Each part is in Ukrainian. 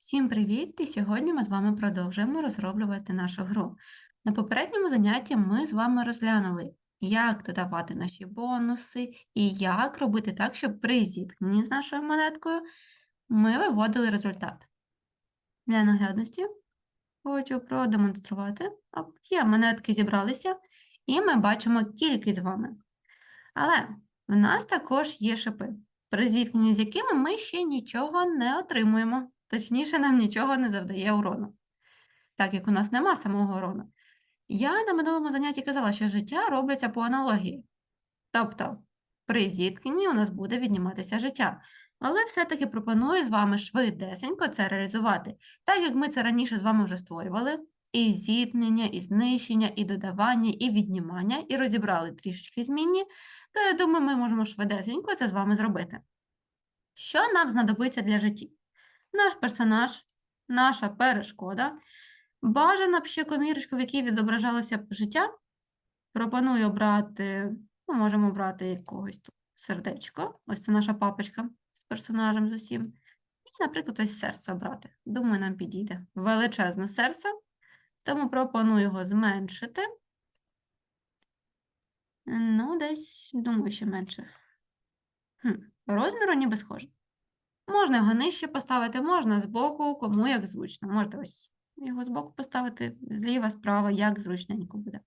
Всім привіт! І сьогодні ми з вами продовжуємо розроблювати нашу гру. На попередньому занятті ми з вами розглянули, як додавати наші бонуси і як робити так, щоб при зіткненні з нашою монеткою ми виводили результат. Для наглядності хочу продемонструвати. Оп, Є, монетки зібралися, і ми бачимо кількість з вами. Але в нас також є шипи, при зіткненні з якими ми ще нічого не отримуємо. Точніше, нам нічого не завдає урону, так як у нас нема самого урону. Я на минулому занятті казала, що життя робляться по аналогії. Тобто, при зіткненні у нас буде відніматися життя. Але все-таки пропоную з вами швидесенько це реалізувати, так як ми це раніше з вами вже створювали. І зіткнення, і знищення, і додавання, і віднімання, і розібрали трішечки змінні, то я думаю, ми можемо швидесенько це з вами зробити. Що нам знадобиться для життів? Наш персонаж, наша перешкода. Бажано б ще комірочку, в якій відображалося б життя. Пропоную обрати, ну, можемо обрати якогось тут сердечко. Ось це наша папочка з персонажем з усім. І, наприклад, ось серце обрати. Думаю, нам підійде. Величезне серце. Тому пропоную його зменшити. Ну, десь, думаю, ще менше. Хм, розміру ніби схоже. Можна його нижче поставити, можна збоку, кому як зручно. Можете ось його збоку поставити, зліва, справа, як зручненько буде.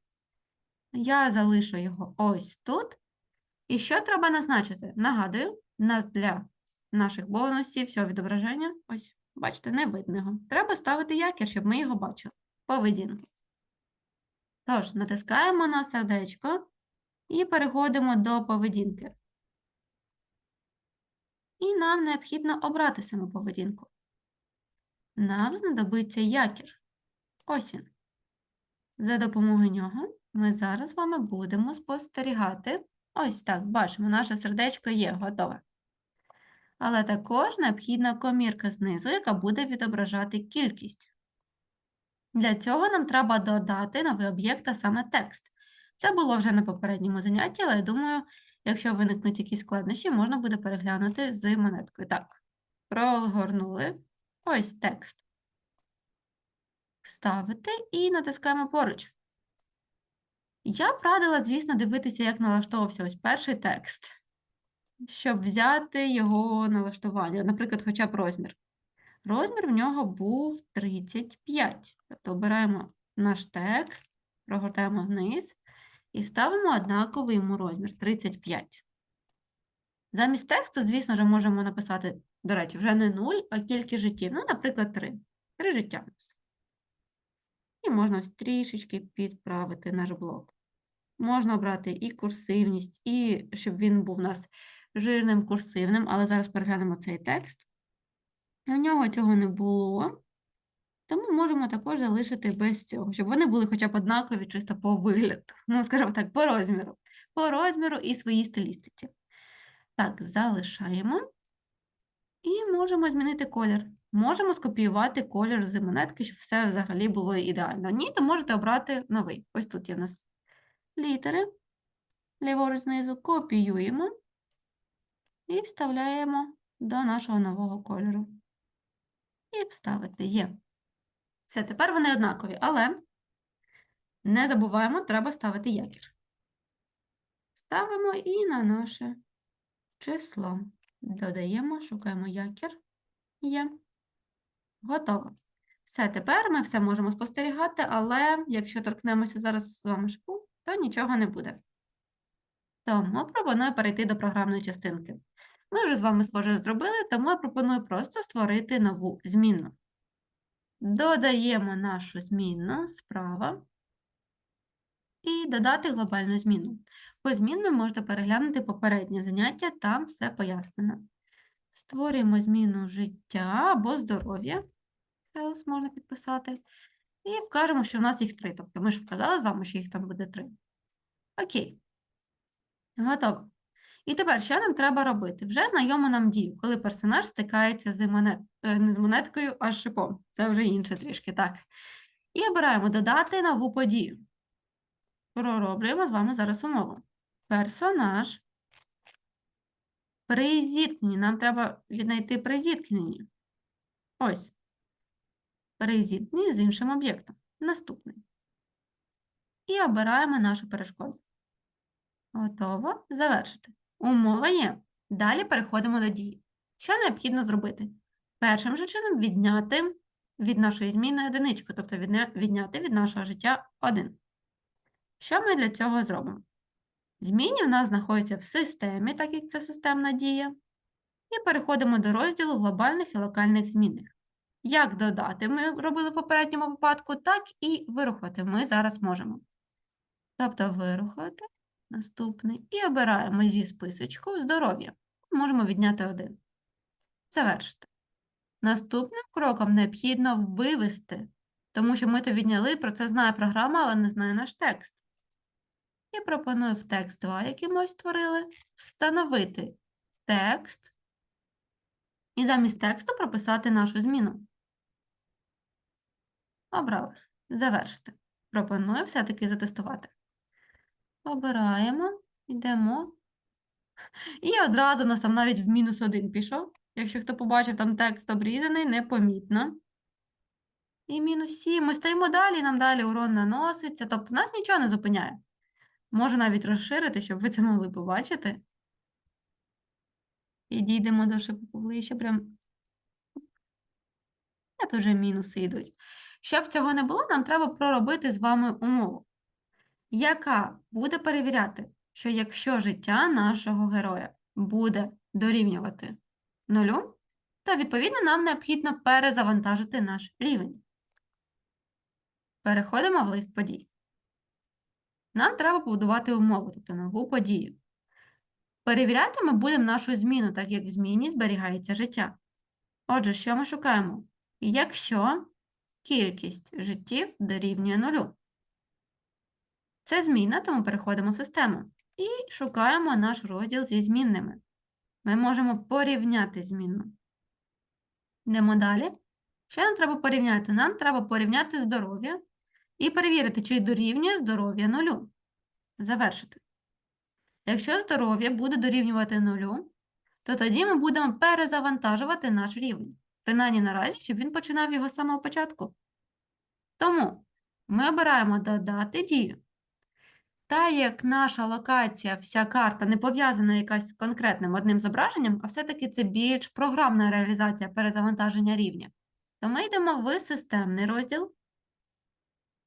Я залишу його ось тут. І що треба назначити? Нагадую, нас для наших бонусів, всього відображення, ось, бачите, не видно його. Треба ставити якір, щоб ми його бачили. Поведінки. Тож, натискаємо на сердечко і переходимо до поведінки. І нам необхідно обрати саму поведінку. Нам знадобиться якір. Ось він. За допомогою нього ми зараз з вами будемо спостерігати. Ось так, бачимо, наше сердечко є готове. Але також необхідна комірка знизу, яка буде відображати кількість. Для цього нам треба додати новий об'єкт, а саме текст. Це було вже на попередньому занятті, але я думаю, Якщо виникнуть якісь складнощі, можна буде переглянути з монеткою. Так, прогорнули. Ось текст. Вставити і натискаємо поруч. Я б радила, звісно, дивитися, як налаштовувався ось перший текст, щоб взяти його налаштування, наприклад, хоча б розмір. Розмір в нього був 35. Тобто обираємо наш текст, прогортаємо вниз і ставимо однаковий йому розмір 35. Замість тексту, звісно ж, можемо написати, до речі, вже не 0, а кілька життів. Ну, наприклад, 3. 3 життя у нас. І можна трішечки підправити наш блок. Можна обрати і курсивність, і щоб він був у нас жирним курсивним, але зараз переглянемо цей текст. У нього цього не було. Тому можемо також залишити без цього, щоб вони були хоча б однакові чисто по вигляду. Ну, скажімо так, по розміру. По розміру і своїй стилістиці. Так, залишаємо. І можемо змінити колір. Можемо скопіювати колір з монетки, щоб все взагалі було ідеально. Ні, то можете обрати новий. Ось тут є в нас літери. Ліворуч знизу копіюємо і вставляємо до нашого нового кольору. І вставити є. Все, тепер вони однакові, але не забуваємо, треба ставити якір. Ставимо і на наше число. Додаємо, шукаємо якір. Є. Готово. Все, тепер ми все можемо спостерігати, але якщо торкнемося зараз з вами шипу, то нічого не буде. Тому пропоную перейти до програмної частинки. Ми вже з вами схоже зробили, тому я пропоную просто створити нову змінну. Додаємо нашу змінну справа і додати глобальну зміну. По змінну можете переглянути попереднє заняття, там все пояснено. Створюємо зміну життя або здоров'я. Health можна підписати. І вкажемо, що в нас їх три. Тобто ми ж вказали з вами, що їх там буде три. Окей. Готово. І тепер, що нам треба робити? Вже знайомо нам дію, коли персонаж стикається з монет... не з монеткою, а з шипом. Це вже інше трішки, так. І обираємо додати нову подію. Пророблюємо з вами зараз умову. Персонаж при зіткненні. Нам треба віднайти при зіткненні. Ось. різні з іншим об'єктом. Наступний. І обираємо нашу перешкоду. Готово. Завершити. Умова є. Далі переходимо до дії. Що необхідно зробити? Першим же чином відняти від нашої зміни одиничку, тобто відняти від нашого життя 1. Що ми для цього зробимо? Змінні в нас знаходяться в системі, так як це системна дія. І переходимо до розділу глобальних і локальних змінних. Як додати ми робили в попередньому випадку, так і вирухувати ми зараз можемо. Тобто вирухувати, наступний, і обираємо зі списочку здоров'я. Можемо відняти один. Завершити. Наступним кроком необхідно вивести, тому що ми то відняли, про це знає програма, але не знає наш текст. І пропоную в текст 2, який ми ось створили, встановити текст і замість тексту прописати нашу зміну. Обрали. Завершити. Пропоную все-таки затестувати. Обираємо, йдемо. І одразу у нас там навіть в мінус один пішов. Якщо хто побачив, там текст обрізаний, непомітно. І мінус 7. Ми стоїмо далі, нам далі урон наноситься. Тобто нас нічого не зупиняє. Можу навіть розширити, щоб ви це могли побачити. І дійдемо до шипу поближче. Прям. Тут вже мінуси йдуть. Щоб цього не було, нам треба проробити з вами умову, яка буде перевіряти, що якщо життя нашого героя буде дорівнювати нулю, то відповідно нам необхідно перезавантажити наш рівень. Переходимо в лист подій. Нам треба побудувати умову, тобто нову подію. Перевіряти ми будемо нашу зміну, так як в зміні зберігається життя. Отже, що ми шукаємо? Якщо кількість життів дорівнює нулю. Це зміна, тому переходимо в систему і шукаємо наш розділ зі змінними. Ми можемо порівняти змінну. Йдемо далі. Що нам треба порівняти? Нам треба порівняти здоров'я і перевірити, чи дорівнює здоров'я нулю. Завершити. Якщо здоров'я буде дорівнювати нулю, то тоді ми будемо перезавантажувати наш рівень. Принаймні наразі, щоб він починав його з самого початку. Тому ми обираємо додати дію. Та як наша локація, вся карта не пов'язана якась конкретним одним зображенням, а все-таки це більш програмна реалізація перезавантаження рівня, то ми йдемо в системний розділ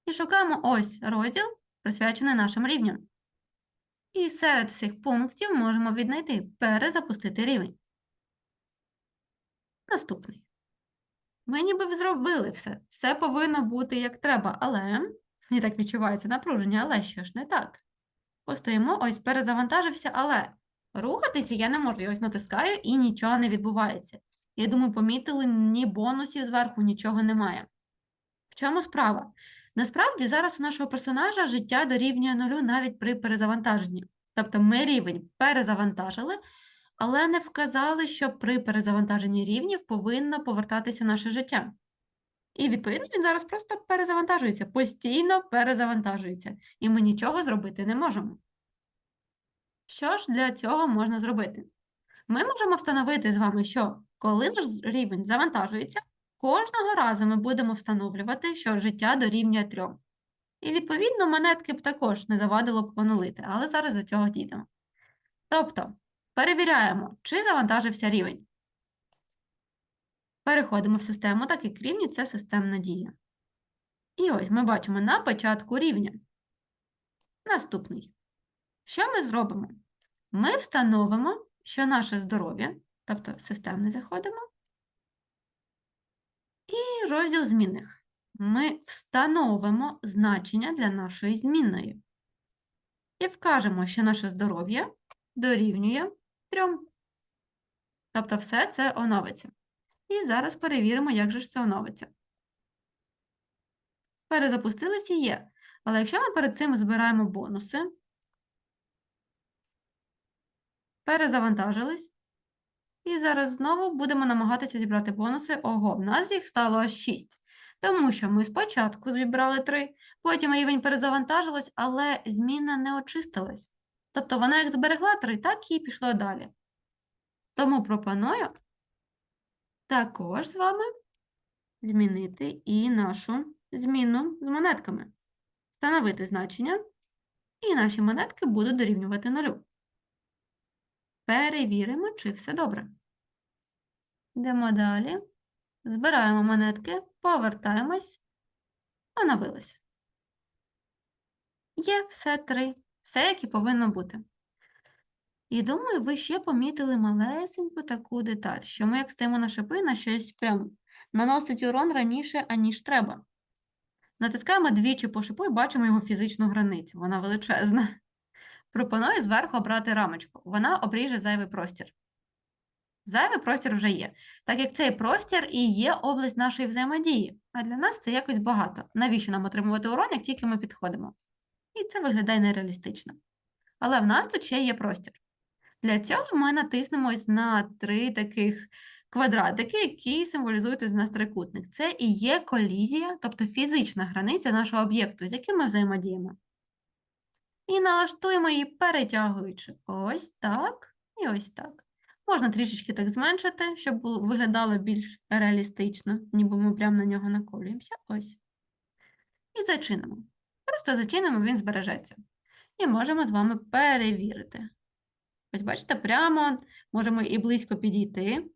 і шукаємо ось розділ, присвячений нашим рівням. І серед всіх пунктів можемо віднайти перезапустити рівень. Наступний. Ми ніби зробили все. Все повинно бути як треба, але і так відчувається напруження, але що ж не так? Постоїмо, ось перезавантажився, але рухатися я не можу. Я ось натискаю і нічого не відбувається. Я думаю, помітили, ні бонусів зверху, нічого немає. В чому справа? Насправді, зараз у нашого персонажа життя дорівнює нулю навіть при перезавантаженні. Тобто ми рівень перезавантажили, але не вказали, що при перезавантаженні рівнів повинно повертатися наше життя. І, відповідно, він зараз просто перезавантажується, постійно перезавантажується, і ми нічого зробити не можемо. Що ж для цього можна зробити? Ми можемо встановити з вами, що коли наш рівень завантажується, кожного разу ми будемо встановлювати, що життя дорівнює 3. І, відповідно, монетки б також не завадило б понулити, але зараз до цього дійдемо. Тобто, перевіряємо, чи завантажився рівень. Переходимо в систему, так як рівні – це системна дія. І ось ми бачимо на початку рівня. Наступний. Що ми зробимо? Ми встановимо, що наше здоров'я, тобто в системне заходимо, і розділ змінних. Ми встановимо значення для нашої змінної. І вкажемо, що наше здоров'я дорівнює 3. Тобто все це оновиться. І зараз перевіримо, як же ж це оновиться. Перезапустилися є. Але якщо ми перед цим збираємо бонуси, перезавантажились, і зараз знову будемо намагатися зібрати бонуси. Ого, в нас їх стало аж 6. Тому що ми спочатку зібрали 3, потім рівень перезавантажилось, але зміна не очистилась. Тобто вона як зберегла 3, так і пішло далі. Тому пропоную також з вами змінити і нашу зміну з монетками. Встановити значення, і наші монетки будуть дорівнювати нулю. Перевіримо, чи все добре. Йдемо далі. Збираємо монетки, повертаємось. Оновилось. Є все три. Все, як і повинно бути. І думаю, ви ще помітили малесеньку таку деталь, що ми, як стоїмо на шипи, на щось прям наносить урон раніше, аніж треба. Натискаємо двічі по шипу і бачимо його фізичну границю. Вона величезна. Пропоную зверху обрати рамочку. Вона обріже зайвий простір. Зайвий простір вже є, так як цей простір і є область нашої взаємодії. А для нас це якось багато. Навіщо нам отримувати урон, як тільки ми підходимо? І це виглядає нереалістично. Але в нас тут ще є простір. Для цього ми натиснемо ось на три таких квадратики, які символізують ось нас трикутник. Це і є колізія, тобто фізична границя нашого об'єкту, з яким ми взаємодіємо. І налаштуємо її, перетягуючи ось так і ось так. Можна трішечки так зменшити, щоб виглядало більш реалістично, ніби ми прямо на нього наколюємося. Ось. І зачинимо. Просто зачинимо, він збережеться. І можемо з вами перевірити. Ось бачите, прямо можемо і близько підійти.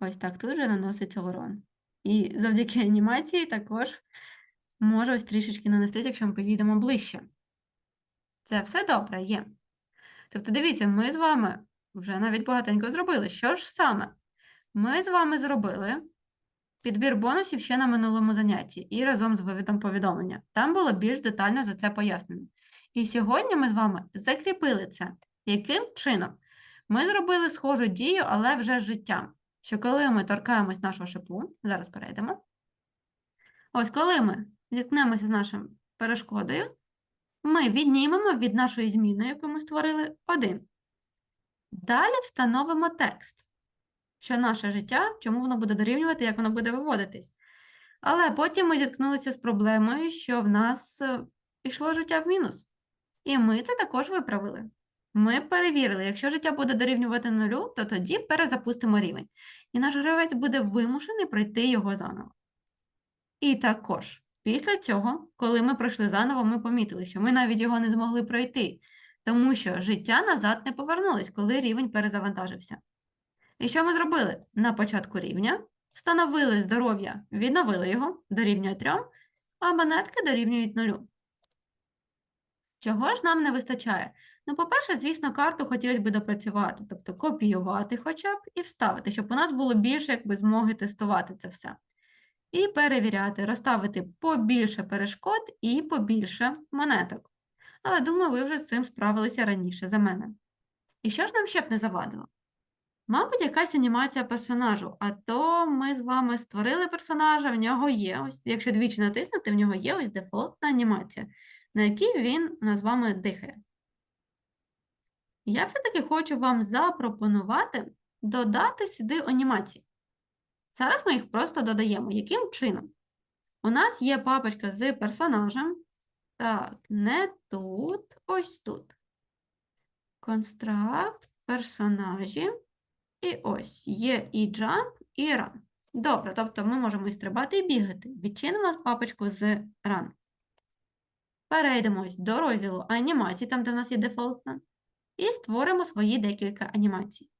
Ось так тут вже наноситься ворон. І завдяки анімації також може ось трішечки нанести, якщо ми підійдемо ближче. Це все добре є. Тобто, дивіться, ми з вами вже навіть багатенько зробили. Що ж саме? Ми з вами зробили підбір бонусів ще на минулому занятті і разом з вивідом повідомлення. Там було більш детально за це пояснено. І сьогодні ми з вами закріпили це. Яким чином? Ми зробили схожу дію, але вже з життям. Що коли ми торкаємось нашого шипу, зараз перейдемо. Ось коли ми зіткнемося з нашою перешкодою, ми віднімемо від нашої зміни, яку ми створили, 1. Далі встановимо текст, що наше життя, чому воно буде дорівнювати, як воно буде виводитись. Але потім ми зіткнулися з проблемою, що в нас е, пішло життя в мінус. І ми це також виправили. Ми перевірили, якщо життя буде дорівнювати нулю, то тоді перезапустимо рівень. І наш гравець буде вимушений пройти його заново. І також, після цього, коли ми пройшли заново, ми помітили, що ми навіть його не змогли пройти, тому що життя назад не повернулось, коли рівень перезавантажився. І що ми зробили? На початку рівня встановили здоров'я, відновили його, дорівнює 3, а монетки дорівнюють нулю. Чого ж нам не вистачає? Ну, по-перше, звісно, карту хотілося б допрацювати, тобто копіювати хоча б і вставити, щоб у нас було більше якби, змоги тестувати це все. І перевіряти, розставити побільше перешкод і побільше монеток. Але думаю, ви вже з цим справилися раніше за мене. І що ж нам ще б не завадило? Мабуть, якась анімація персонажу, а то ми з вами створили персонажа, в нього є, ось, якщо двічі натиснути, в нього є ось дефолтна анімація, на якій він з вами дихає. Я все-таки хочу вам запропонувати додати сюди анімації. Зараз ми їх просто додаємо. Яким чином? У нас є папочка з персонажем. Так, не тут, ось тут. Констракт, персонажі. І ось є і jump, і run. Добре, тобто ми можемо і стрибати, і бігати. Відчинимо папочку з run. Перейдемо ось до розділу анімації, там, де в нас є дефолтна, і створимо свої декілька анімацій.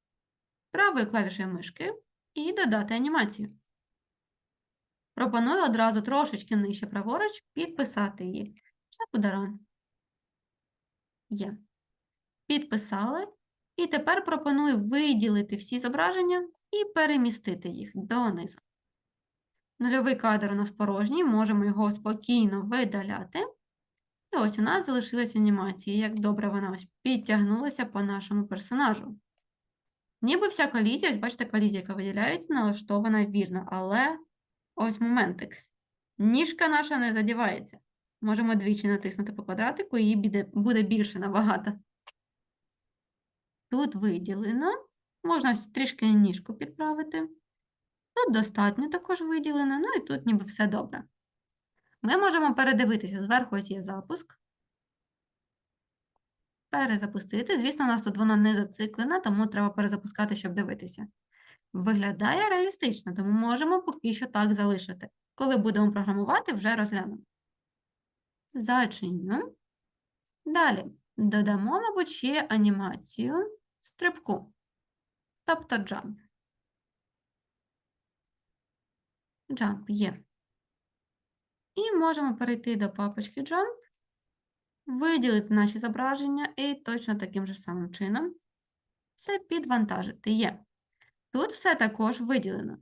Правою клавішою мишки і додати анімацію. Пропоную одразу трошечки нижче праворуч підписати її. Це буде. Є. Підписали. І тепер пропоную виділити всі зображення і перемістити їх донизу. Нульовий кадр у нас порожній, можемо його спокійно видаляти. І ось у нас залишилася анімація, як добре вона ось підтягнулася по нашому персонажу. Ніби вся колізія, ось бачите, колізія, яка виділяється, налаштована вірно, але ось моментик. Ніжка наша не задівається. Можемо двічі натиснути по квадратику, і її буде більше набагато. Тут виділено. Можна трішки ніжку підправити. Тут достатньо також виділено, ну і тут ніби все добре. Ми можемо передивитися, зверху ось є запуск. Перезапустити. Звісно, у нас тут вона не зациклена, тому треба перезапускати, щоб дивитися. Виглядає реалістично, тому можемо поки що так залишити. Коли будемо програмувати, вже розглянемо. Зачиню. Далі додамо, мабуть, ще анімацію стрибку, тобто jump. Jump є. І можемо перейти до папочки Jump, виділити наші зображення і точно таким же самим чином це підвантажити є. Тут все також виділено,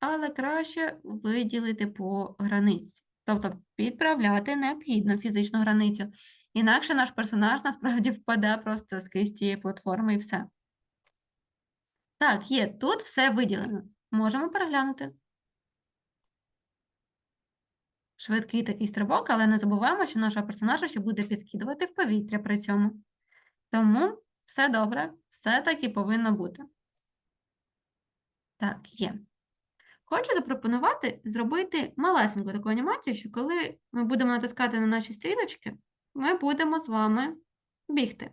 але краще виділити по границі. Тобто підправляти необхідно фізичну границю. Інакше наш персонаж насправді впаде просто з цієї платформи і все. Так, є, тут все виділено. Можемо переглянути. Швидкий такий стрибок, але не забуваємо, що нашого персонажа ще буде підкидувати в повітря при цьому. Тому все добре, все так і повинно бути. Так, є. Хочу запропонувати зробити малесеньку таку анімацію, що коли ми будемо натискати на наші стрілочки, ми будемо з вами бігти.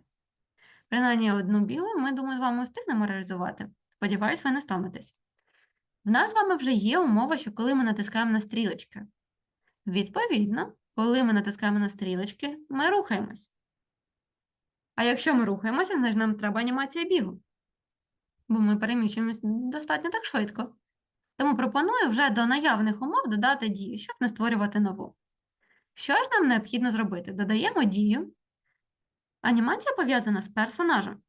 Принаймні одну білу ми, думаю, з вами встигнемо реалізувати. Сподіваюсь, ви не стомитесь. В нас з вами вже є умова, що коли ми натискаємо на стрілочки. Відповідно, коли ми натискаємо на стрілочки, ми рухаємось. А якщо ми рухаємося, значить нам треба анімація бігу. Бо ми переміщуємось достатньо так швидко. Тому пропоную вже до наявних умов додати дію, щоб не створювати нову. Що ж нам необхідно зробити? Додаємо дію. Анімація пов'язана з персонажем.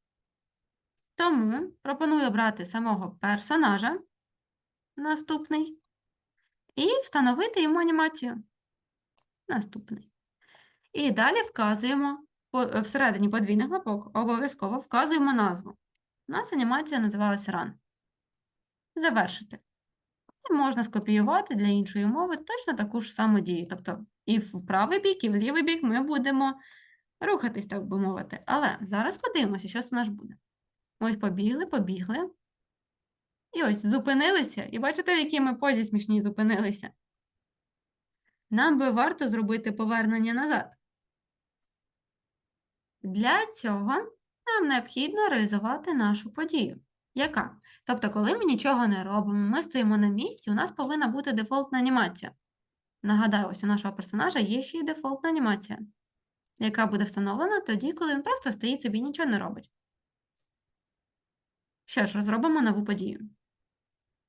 Тому пропоную обрати самого персонажа, наступний, і встановити йому анімацію. Наступний. І далі вказуємо всередині подвійних лапок, обов'язково вказуємо назву. У нас анімація називалась Run. Завершити. І можна скопіювати для іншої мови точно таку ж саму дію. Тобто і в правий бік, і в лівий бік ми будемо рухатись, так би мовити. Але зараз подивимося, що це у нас буде. Ось побігли, побігли. І ось зупинилися. І бачите, в якій ми позі смішній зупинилися. Нам би варто зробити повернення назад. Для цього нам необхідно реалізувати нашу подію. Яка? Тобто, коли ми нічого не робимо, ми стоїмо на місці, у нас повинна бути дефолтна анімація. Нагадаю, ось у нашого персонажа є ще й дефолтна анімація, яка буде встановлена тоді, коли він просто стоїть собі і нічого не робить. Що ж, розробимо нову подію.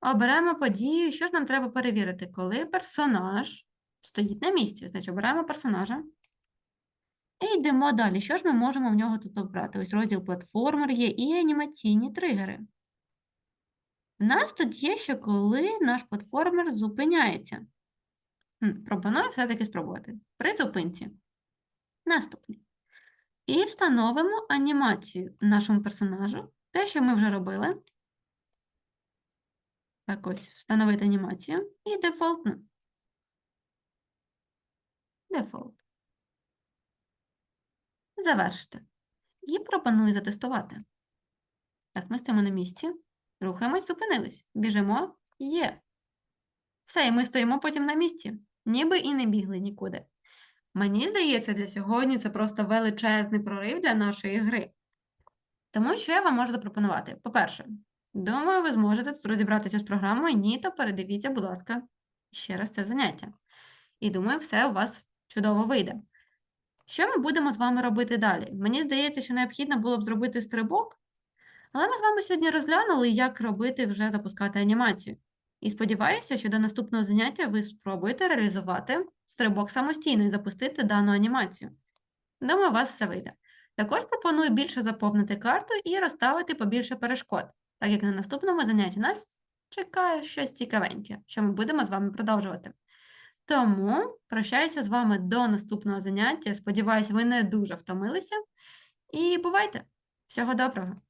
Оберемо подію, що ж нам треба перевірити, коли персонаж стоїть на місці. Значить, обираємо персонажа. І йдемо далі. Що ж ми можемо в нього тут обрати? Ось розділ платформер є і анімаційні тригери. У нас тут є ще коли наш платформер зупиняється. Пропоную все-таки спробувати. При зупинці. Наступний. І встановимо анімацію нашому персонажу. Те, що ми вже робили. Так ось, встановити анімацію і дефолтну. Дефолт. Завершити. І пропоную затестувати. Так, ми стоїмо на місці. Рухаємось, зупинились. Біжимо. Є. Все, і ми стоїмо потім на місці. Ніби і не бігли нікуди. Мені здається, для сьогодні це просто величезний прорив для нашої гри. Тому що я вам можу запропонувати. По-перше, думаю, ви зможете тут розібратися з програмою. Ні, то передивіться, будь ласка, ще раз це заняття. І думаю, все у вас чудово вийде. Що ми будемо з вами робити далі? Мені здається, що необхідно було б зробити стрибок, але ми з вами сьогодні розглянули, як робити вже запускати анімацію. І сподіваюся, що до наступного заняття ви спробуєте реалізувати стрибок самостійно і запустити дану анімацію. Думаю, у вас все вийде. Також пропоную більше заповнити карту і розставити побільше перешкод, так як на наступному занятті нас чекає щось цікавеньке, що ми будемо з вами продовжувати. Тому прощаюся з вами до наступного заняття. Сподіваюся, ви не дуже втомилися. І бувайте! Всього доброго!